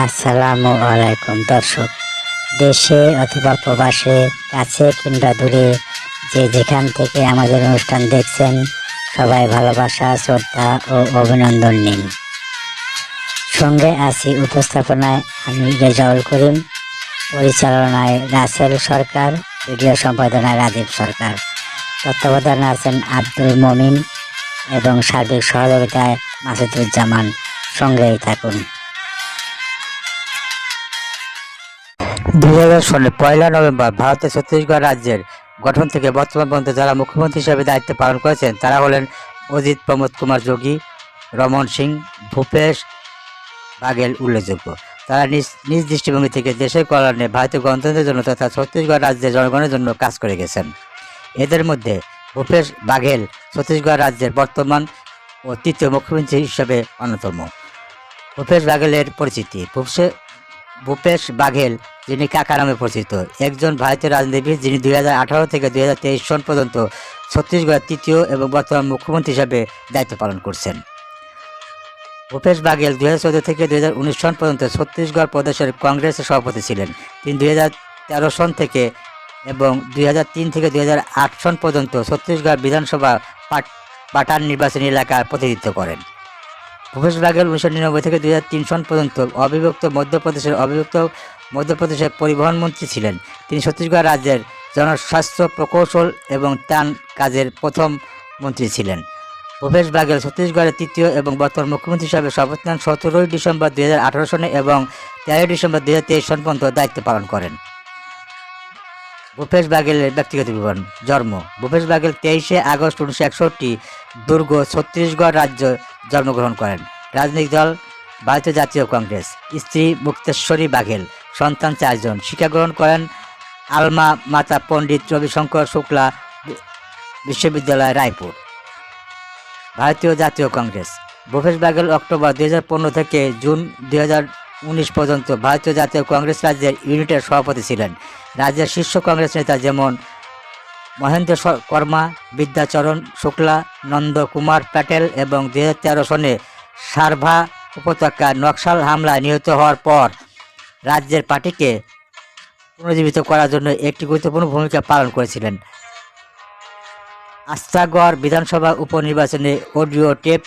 আসসালামু আলাইকুম, দর্শক। দেশে অথবা প্রবাসে, কাছে কিংবা দূরে, যে যেখান থেকে আমাদের অনুষ্ঠান দেখছেন, সবাই ভালোবাসা, শ্রদ্ধা ও অভিনন্দন নিন। সঙ্গে আছি উপস্থাপনায় আমি রেজাউল করিম, পরিচালনায় রাসেল সরকার, ভিডিও সম্পাদনায় রাজীব সরকার। তত্ত্বাবধানে আছেন আব্দুল মমিন এবং সার্বিক সহযোগিতায় মাসুদুজ্জামান। সঙ্গেই থাকুন। দুই হাজার সালে পয়লা নভেম্বর ভারতের ছত্তিশগড় রাজ্যের গঠন থেকে বর্তমান পর্যন্ত যারা মুখ্যমন্ত্রী হিসেবে দায়িত্ব পালন করেছেন, তারা হলেন অজিত প্রমোদ কুমার যোগী, রমন সিং, ভূপেশ বাঘেল উল্লেখযোগ্য। তারা নিজ নিজ দৃষ্টিভঙ্গি থেকে দেশের কল্যাণে ভারতীয় গণতন্ত্রের জন্য তথা ছত্তিশগড় রাজ্যের জনগণের জন্য কাজ করে গেছেন। এদের মধ্যে ভূপেশ বাঘেল ছত্তিশগড় রাজ্যের বর্তমান ও তৃতীয় মুখ্যমন্ত্রী হিসেবে অন্যতম। ভূপেশ বাঘেলের পরিচিতি, ভূপেশ ভূপেশ বাঘেল, যিনি কাকা নামে পরিচিত। একজন ভারতীয় রাজনীতিবিদ, যিনি দুই হাজার আঠারো থেকে দুই হাজার তেইশ সন পর্যন্ত ছত্তিশগড়ের তৃতীয় এবং বর্তমান মুখ্যমন্ত্রী হিসাবে দায়িত্ব পালন করছেন। ভূপেশ বাঘেল দুই হাজার চোদ্দ থেকে দুই হাজার উনিশ সন পর্যন্ত ছত্তিশগড় প্রদেশের কংগ্রেসের সভাপতি ছিলেন। তিনি দুই হাজার তেরো সন থেকে এবং দুই তিন থেকে দুই হাজার আট সন পর্যন্ত ছত্তিশগড় বিধানসভা পাট- পাটান নির্বাচনী এলাকার প্রতিনিধিত্ব করেন। ভূপেশ বাঘেল উনিশশো নিরানব্বই থেকে দুই হাজার তিন সন পর্যন্ত অবিভক্ত মধ্যপ্রদেশের অবিভক্ত মধ্যপ্রদেশের পরিবহন মন্ত্রী ছিলেন। তিনি ছত্তিশগড় রাজ্যের জনস্বাস্থ্য প্রকৌশল এবং ত্রাণ কাজের প্রথম মন্ত্রী ছিলেন। ভূপেশ বাঘেল ছত্তিশগড়ের তৃতীয় এবং বর্তমান মুখ্যমন্ত্রী হিসাবে শপথ নেন সতেরোই ডিসেম্বর দুই হাজার আঠারো সনে এবং তেরোই ডিসেম্বর দু হাজার তেইশ সন পর্যন্ত দায়িত্ব পালন করেন। ভূপেশ বাঘেলের ব্যক্তিগত বিবরণ, জন্ম ভূপেশ বাঘেল তেইশে আগস্ট উনিশশো একষট্টি, দুর্গ, ছত্তিশগড় রাজ্য জন্মগ্রহণ করেন। রাজনৈতিক দল, ভারতীয় জাতীয় কংগ্রেস, স্ত্রী মুক্তেশ্বরী বাঘেল, সন্তান চারজন। শিক্ষা গ্রহণ করেন আলমা মাতা পণ্ডিত রবিশঙ্কর শুক্লা বিশ্ববিদ্যালয় রায়পুর। ভারতীয় জাতীয় কংগ্রেস, ভূপেশ বাঘেল, অক্টোবর দুই হাজার পনেরো থেকে জুন দুই উনিশ পর্যন্ত ভারতীয় জাতীয় কংগ্রেস রাজ্যের ইউনিটের সভাপতি ছিলেন। রাজ্যের শীর্ষ কংগ্রেস নেতা যেমন মহেন্দ্র কর্মা, বিদ্যাচরণ, শুক্লা নন্দ কুমার প্যাটেল এবং দু হাজার তেরো সনে সারভা উপত্যকা নকশাল হামলায় নিহত হওয়ার পর রাজ্যের পার্টিকে পুনর্জীবিত করার জন্য একটি গুরুত্বপূর্ণ ভূমিকা পালন করেছিলেন। আস্তাগড় বিধানসভা উপনির্বাচনে অডিও টেপ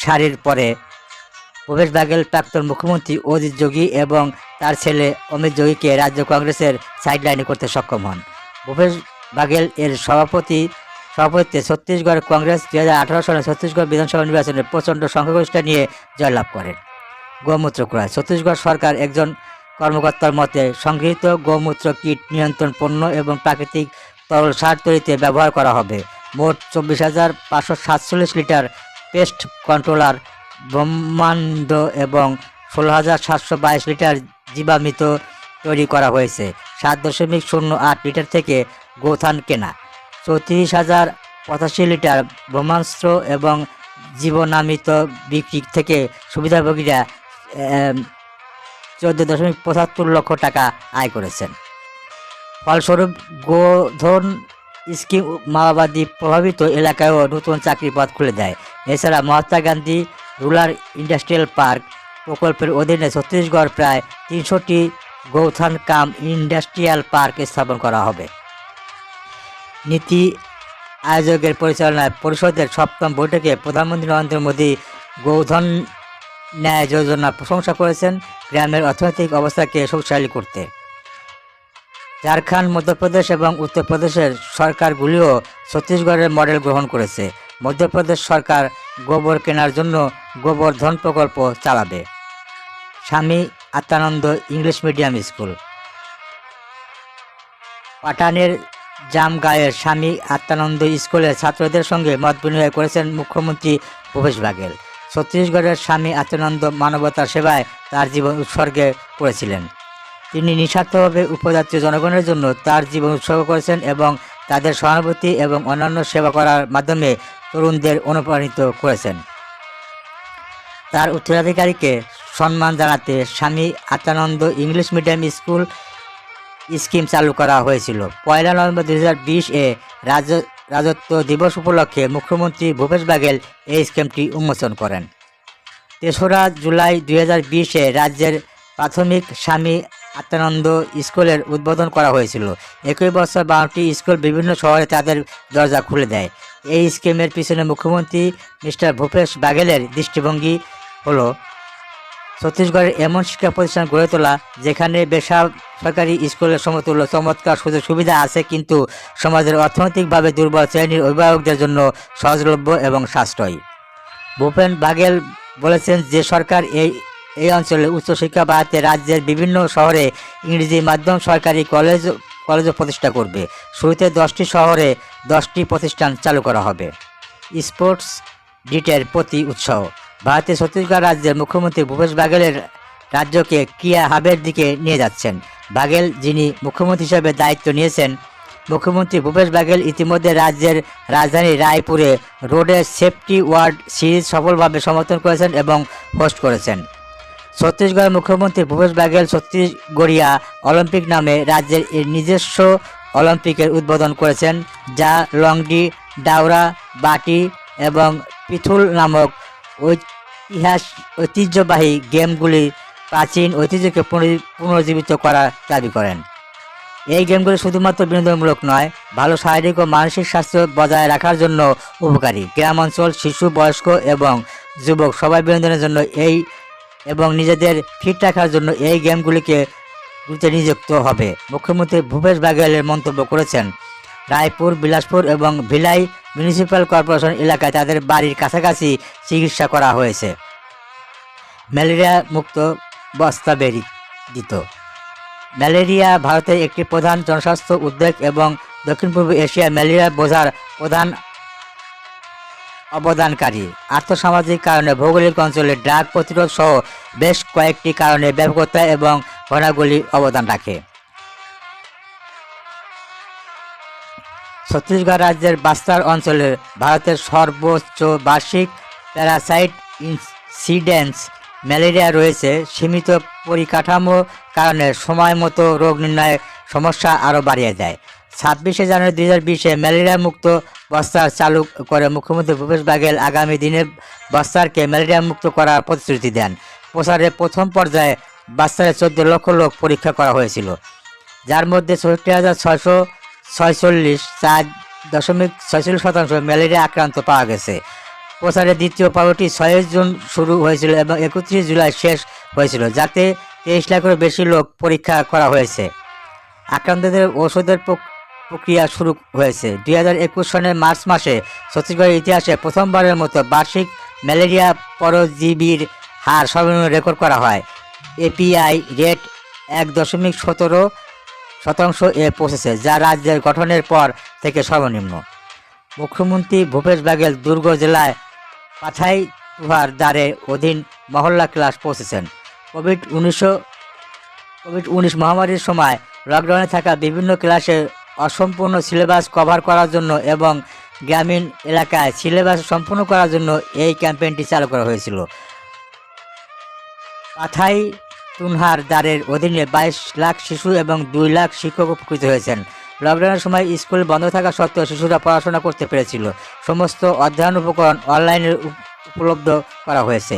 সারির পরে ভূপেশ বাঘেল প্রাক্তন মুখ্যমন্ত্রী অজিত যোগী এবং তার ছেলে অমিত যোগীকে রাজ্য কংগ্রেসের সাইডলাইনে করতে সক্ষম হন। ভূপেশ বাঘেল এর সভাপতি, সভাপতিত্বে ছত্তিশগড় কংগ্রেস দুই হাজার আঠারো সালে ছত্তিশগড় বিধানসভা নির্বাচনে প্রচণ্ড সংখ্যাগরিষ্ঠতা নিয়ে জয়লাভ করেন। গোমূত্র ক্রয়। ছত্তিশগড় সরকার একজন কর্মকর্তার মতে, সংগৃহীত গোমূত্র কীট নিয়ন্ত্রণ পণ্য এবং প্রাকৃতিক তরল সার তৈরিতে ব্যবহার করা হবে। মোট চব্বিশ হাজার পাঁচশো সাতচল্লিশ লিটার পেস্ট কন্ট্রোলার, ব্রহ্মাণ্ড এবং ষোলো হাজার সাতশো বাইশ লিটার জীবামৃত তৈরি করা হয়েছে। সাত দশমিক শূন্য আট লিটার থেকে গোথান কেনা। চৌত্রিশ হাজার পঁচাশি লিটার ব্রহ্মাস্ত্র এবং জীবনামিত বিক্রি থেকে সুবিধাভোগীরা চোদ্দ দশমিক পঁচাত্তর লক্ষ টাকা আয় করেছেন। ফলস্বরূপ গোধন স্কিম মাওবাদী প্রভাবিত এলাকায়ও নতুন চাকরির পথ খুলে দেয়। এছাড়া Mahatma Gandhi rural industrial park প্রকল্পের অধীনে ছত্তিশগড় প্রায় তিনশোটি গৌথান কাম ইন্ডাস্ট্রিয়াল পার্ক স্থাপন করা হবে। নীতি আয়োজকের পরিচালনায় পরিষদের সপ্তম বৈঠকে প্রধানমন্ত্রী নরেন্দ্র মোদী গৌধন ন্যায় যোজনা প্রশংসা করেছেন গ্রামের অর্থনৈতিক অবস্থাকে শক্তিশালী করতে। ঝাড়খণ্ড, মধ্যপ্রদেশ এবং উত্তরপ্রদেশের সরকারগুলিও ছত্তিশগড়ের মডেল গ্রহণ করেছে। মধ্যপ্রদেশ সরকার গোবর কেনার জন্য গোবর্ধন প্রকল্প চালাবে। Swami Atmananda English medium school. পাঠানের জামগাঁয়ের স্বামী আত্মানন্দ স্কুলের ছাত্রদের সঙ্গে মত বিনিময় করেছেন মুখ্যমন্ত্রী ভূপেশ বাঘেল। ছত্তিশগড়ের স্বামী আত্মানন্দ মানবতার সেবায় তার জীবন উৎসর্গে করেছিলেন। তিনি নিঃস্বার্থভাবে উপজাতীয় জনগণের জন্য তার জীবন উৎসর্গ করেছেন এবং তাদের সহানুভূতি এবং অন্যান্য সেবা করার মাধ্যমে তরুণদের অনুপ্রাণিত করেছেন। তার উত্তরাধিকারীকে সম্মান জানাতে Swami Atmananda English medium school scheme চালু করা হয়েছিল। পয়লা নভেম্বর দুই হাজার বিশ এ রাজ রাজত্ব দিবস উপলক্ষে মুখ্যমন্ত্রী ভূপেশ বাঘেল এই স্কিমটি উন্মোচন করেন। তেসরা জুলাই দুই হাজার বিশে রাজ্যের প্রাথমিক স্বামী আত্মানন্দ স্কুলের উদ্বোধন করা হয়েছিল। একই বছর বারোটি স্কুল বিভিন্ন শহরে তাদের দরজা খুলে দেয়। এই স্কিমের পিছনে মুখ্যমন্ত্রী মিস্টার ভূপেশ বাঘেলের দৃষ্টিভঙ্গি হলো ছত্তিশগড়ের এমন শিক্ষা প্রতিষ্ঠান গড়ে তোলা, যেখানে বেসরকারি স্কুলের সমতুল্য, চমৎকার সুযোগ সুবিধা আছে, কিন্তু সমাজের অর্থনৈতিকভাবে দুর্বল শ্রেণির অভিভাবকদের জন্য সহজলভ্য এবং সাশ্রয়ী। ভূপেন বাঘেল বলেছেন যে সরকার এই এই অঞ্চলে উচ্চশিক্ষা বাড়াতে রাজ্যের বিভিন্ন শহরে ইংরেজি মাধ্যম সরকারি কলেজ, কলেজও প্রতিষ্ঠা করবে। শুরুতে দশটি শহরে দশটি প্রতিষ্ঠান চালু করা হবে। স্পোর্টস ডিটের প্রতি উৎসাহ। ভারতের ছত্তিশগড় রাজ্যের মুখ্যমন্ত্রী ভূপেশ বাঘেলের রাজ্যকে ক্রিয়া হাবের দিকে নিয়ে যাচ্ছেন। বাঘেল, যিনি মুখ্যমন্ত্রী হিসেবে দায়িত্ব নিয়েছেন, মুখ্যমন্ত্রী ভূপেশ বাঘেল ইতিমধ্যে রাজ্যের রাজধানী রায়পুরে রোডের সেফটি ওয়ার্ড সিরিজ সফলভাবে সমর্থন করেছেন এবং হোস্ট করেছেন। ছত্তিশগড়ের মুখ্যমন্ত্রী ভূপেশ বাঘেল ছত্তিশগড়িয়া অলিম্পিক নামে রাজ্যের নিজস্ব অলিম্পিকের উদ্বোধন করেছেন, যা লংডি ডাওরা বাটি এবং পিথুল নামক ঐতিহাস, ঐতিহ্যবাহী গেমগুলি প্রাচীন ঐতিহ্যকে পুনরু- পুনর্জীবিত করার দাবি করেন। এই গেমগুলি শুধুমাত্র বিনোদনমূলক নয়, ভালো শারীরিক ও মানসিক স্বাস্থ্য বজায় রাখার জন্য উপকারী। গ্রাম অঞ্চল, শিশু, বয়স্ক এবং যুবক সবাই বিনোদনের জন্য এই এবং নিজেদের ফিট রাখার জন্য এই গেমগুলিকে গুরুত্বে নিযুক্ত হবে। মুখ্যমন্ত্রী ভূপেশ বাঘেলের মন্তব্য করেছেন রায়পুর, বিলাসপুর এবং ভিলাই মিউনিসিপ্যাল কর্পোরেশন এলাকায় তাদের বাড়ির কাছাকাছি চিকিৎসা করা হয়েছে। ম্যালেরিয়া মুক্ত বস্তা বেরি দিত ম্যালেরিয়া ভারতের একটি প্রধান জনস্বাস্থ্য উদ্বেগ এবং দক্ষিণ পূর্ব এশিয়া ম্যালেরিয়া বোঝার প্রধান অবদানকারী। আর্থসামাজিক কারণে ভৌগোলিক অঞ্চলে ড্রাগ প্রতিরোধ সহ বেশ কয়েকটি কারণে ব্যাপকতা এবং ঘটনাগুলি অবদান রাখে। ছত্তিশগড় রাজ্যের বাস্তার অঞ্চলে ভারতের সর্বোচ্চ বার্ষিক প্যারাসাইট ইনসিডেন্স ম্যালেরিয়া রয়েছে। সীমিত পরিকাঠামো কারণে সময় মতো রোগ নির্ণয় সমস্যা আরও বাড়িয়ে দেয়। ছাব্বিশে জানুয়ারি দুই হাজার বিশে ম্যালেরিয়া মুক্ত বস্তার চালু করে মুখ্যমন্ত্রী ভূপেশ বাঘেল আগামী দিনে বস্তারকে ম্যালেরিয়া মুক্ত করার প্রতিশ্রুতি দেন। প্রচারের প্রথম পর্যায়ে বাস্তারে চোদ্দ লক্ষ লোক পরীক্ষা করা হয়েছিল। যার মধ্যে চৌষট্টি হাজার ছয়শো ছয়চল্লিশ, চার দশমিক ছয়চল্লিশ শতাংশ ম্যালেরিয়া আক্রান্ত পাওয়া গেছে। প্রচারের দ্বিতীয় পর্বটি ছয় জুন শুরু হয়েছিল এবং একত্রিশ জুলাই শেষ হয়েছিল, যাতে তেইশ লাখেরও বেশি লোক পরীক্ষা করা হয়েছে। আক্রান্তদের ওষুধের প্রক্রিয়া শুরু হয়েছে। দুই হাজার একুশ সনের মার্চ মাসে ছত্তিশগড়ের ইতিহাসে প্রথমবারের মতো বার্ষিক ম্যালেরিয়া পরজীবীর হার সর্বনিম্ন রেকর্ড করা হয়। এপিআই রেট এক দশমিক সতেরো শতাংশ এ পৌঁছেছে, যা রাজ্যের গঠনের পর থেকে সর্বনিম্ন। মুখ্যমন্ত্রী ভূপেশ বাঘেল দুর্গ জেলায় পাথাই তুহার দ্বারে অধীন মহল্লা ক্লাস পৌঁছেছেন। কোভিড উনিশশো, কোভিড উনিশ মহামারীর সময় লকডাউনে থাকা বিভিন্ন ক্লাসে অসম্পূর্ণ সিলেবাস কভার করার জন্য এবং গ্রামীণ এলাকায় সিলেবাস সম্পূর্ণ করার জন্য এই ক্যাম্পেইনটি চালু করা হয়েছিল। পাথাই তুনহার দ্বারের অধীনে বাইশ লাখ শিশু এবং দুই লাখ শিক্ষক উপকৃত হয়েছেন। লকডাউনের সময় স্কুল বন্ধ থাকা সত্ত্বেও শিশুরা পড়াশোনা করতে পেরেছিল। সমস্ত অধ্যয়ন উপকরণ অনলাইনে উপলব্ধ করা হয়েছে।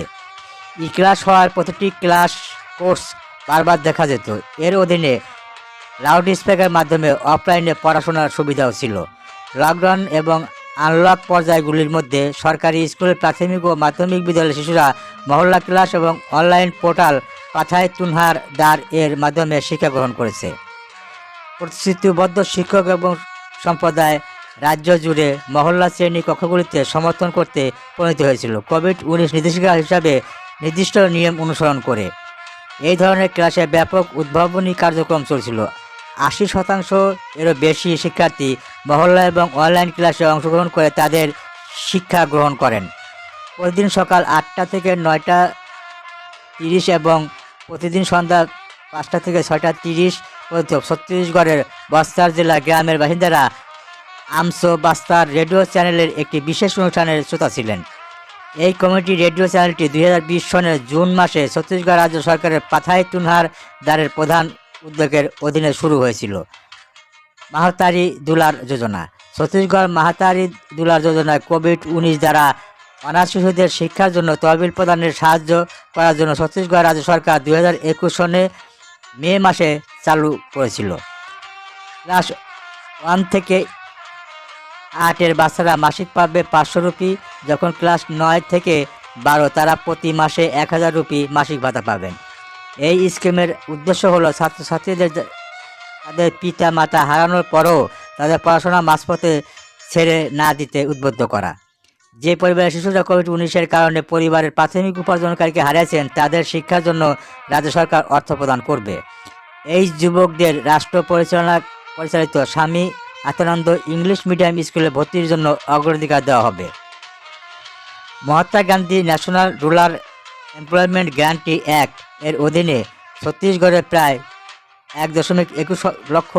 ই ক্লাস হওয়ার প্রতিটি ক্লাস কোর্স বারবার দেখা যেত। এর অধীনে লাউড স্পিকারের মাধ্যমে অফলাইনে পড়াশোনার সুবিধাও ছিল। লকডাউন এবং আনলক পর্যায়গুলির মধ্যে সরকারি স্কুলের প্রাথমিক ও মাধ্যমিক বিদ্যালয়ের শিশুরা মহল্লা ক্লাস এবং অনলাইন পোর্টাল পাথায় তুনহার দ্বার এর মাধ্যমে শিক্ষা গ্রহণ করেছে। প্রতিশ্রুতিবদ্ধ শিক্ষক এবং সম্প্রদায় রাজ্য জুড়ে মহল্লা শ্রেণি কক্ষগুলিতে সমর্থন করতে পরিণত হয়েছিল। কোভিড উনিশ নির্দেশিকা হিসাবে নির্দিষ্ট নিয়ম অনুসরণ করে। এই ধরনের ক্লাসে ব্যাপক উদ্ভাবনী কার্যক্রম চলছিল। আশি শতাংশ এরও বেশি শিক্ষার্থী মহল্লা এবং অনলাইন ক্লাসে অংশগ্রহণ করে তাদের শিক্ষা গ্রহণ করেন। প্রতিদিন সকাল আটটা থেকে নয়টা তিরিশ এবং প্রতিদিন সন্ধ্যা পাঁচটা থেকে ছয়টা তিরিশ পর্যন্ত ছত্তিশগড়ের বস্তার জেলা গ্রামের বাসিন্দারা আমসো বাস্তার রেডিও চ্যানেলের একটি বিশেষ অনুষ্ঠানের শ্রোতা ছিলেন। এই কমিটি রেডিও চ্যানেলটি দুই হাজার বিশ সনের জুন মাসে ছত্তিশগড় রাজ্য সরকারের পাথাই তুনহার দ্বারের প্রধান উদ্যোগের অধীনে শুরু হয়েছিল। মাহাতারি দুলার যোজনা। ছত্তিশগড় মাহাতারি দুলার যোজনায় কোভিড উনিশ দ্বারা অনাথ শিশুদের শিক্ষার জন্য তহবিল প্রদানের সাহায্য করার জন্য ছত্তিশগড় রাজ্য সরকার দুই হাজার একুশ সনে মে মাসে চালু করেছিল। ক্লাস ওয়ান থেকে আটের বাচ্চারা মাসিক পাবে পাঁচশো রুপি, যখন ক্লাস নয় থেকে বারো তারা প্রতি মাসে এক হাজার রুপি মাসিক ভাতা পাবেন। এই স্কিমের উদ্দেশ্য হলো ছাত্রছাত্রীদের তাদের পিতা মাতা হারানোর পরও তাদের পড়াশোনা মাঝপথে ছেড়ে না দিতে উদ্বুদ্ধ করা। যে পরিবারের শিশুরা কোভিড উনিশের কারণে পরিবারের প্রাথমিক উপার্জনকারীকে হারিয়েছেন, তাদের শিক্ষার জন্য রাজ্য সরকার অর্থ প্রদান করবে। এই যুবকদের রাষ্ট্র পরিচালনা পরিচালিত স্বামী আত্মানন্দ ইংলিশ মিডিয়াম স্কুলে ভর্তির জন্য অগ্রাধিকার দেওয়া হবে। Mahatma Gandhi national rural employment guarantee act এর অধীনে ছত্তিশগড়ে প্রায় এক দশমিক একুশ লক্ষ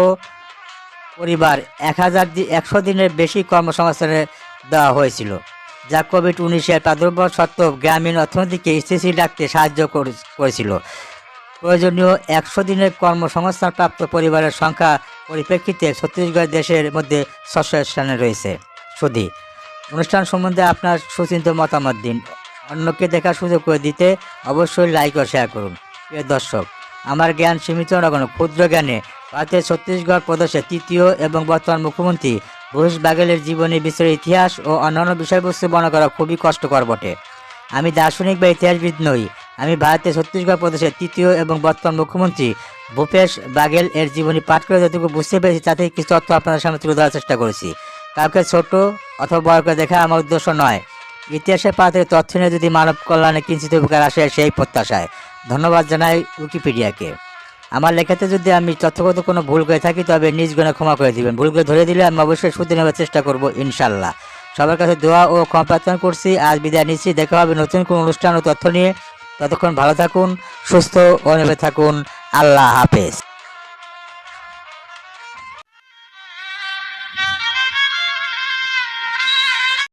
পরিবার এক হাজার একশো দিনের বেশি কর্মসংস্থানে দেওয়া হয়েছিল। যা কোভিড উনিশের প্রাদুর্ভাব সত্ত্বেও গ্রামীণ অর্থনীতিকে স্থিতিশীল রাখতে সাহায্য করে- করেছিল। প্রয়োজনীয় একশো দিনের কর্মসংস্থানপ্রাপ্ত পরিবারের সংখ্যা পরিপ্রেক্ষিতে ছত্তিশগড় দেশের মধ্যে ষষ্ঠ স্থানে রয়েছে। সুধী, অনুষ্ঠান সম্বন্ধে আপনার সুচিন্ত মতামত দিন। অন্যকে দেখার সুযোগ করে দিতে অবশ্যই লাইক ও শেয়ার করুন। প্রিয় দর্শক, আমার জ্ঞান সীমিত নগণ ক্ষুদ্র জ্ঞানে ভারতের ছত্তিশগড় প্রদেশের তৃতীয় এবং বর্তমান মুখ্যমন্ত্রী ভূষ বাগেলের জীবনী, বিশ্বের ইতিহাস ও অন্যান্য বিষয়বস্তু বর্ণনা করা খুবই কষ্টকর বটে। আমি দার্শনিক বা ইতিহাসবিদ নই। আমি ভারতের ছত্তিশগড় প্রদেশের তৃতীয় এবং বর্তমান মুখ্যমন্ত্রী ভূপেশ বাগেল এর জীবনী পাঠ করে যতটুকু বুঝতে পেরেছি তাতে কিছু তথ্য আপনাদের সামনে তুলে ধরার চেষ্টা করেছি। কাউকে ছোট অথবা বড় করে দেখা আমার উদ্দেশ্য নয়। ইতিহাসের পাতে তথ্য নিয়ে যদি মানব কল্যাণে কিঞ্চিত উপকার আসে, সেই প্রত্যাশায়। ধন্যবাদ জানাই উইকিপিডিয়াকে। আমার লেখাতে যদি আমি তথ্যগত কোনো ভুল করে থাকি, তবে নিজ গুণে ক্ষমা করে দিবেন। ভুল করে ধরে দিলে আমি অবশ্যই শুধু নেওয়ার চেষ্টা করব ইনশাল্লাহ সবার কাছে দোয়া ও ক্ষমা প্রার্থনা করছি। আজ বিদায় নিচ্ছি। দেখা হবে নতুন কোনো অনুষ্ঠান ও তথ্য নিয়ে। ততক্ষণ ভালো থাকুন, সুস্থ ও নেবে থাকুন। আল্লাহ হাফেজ।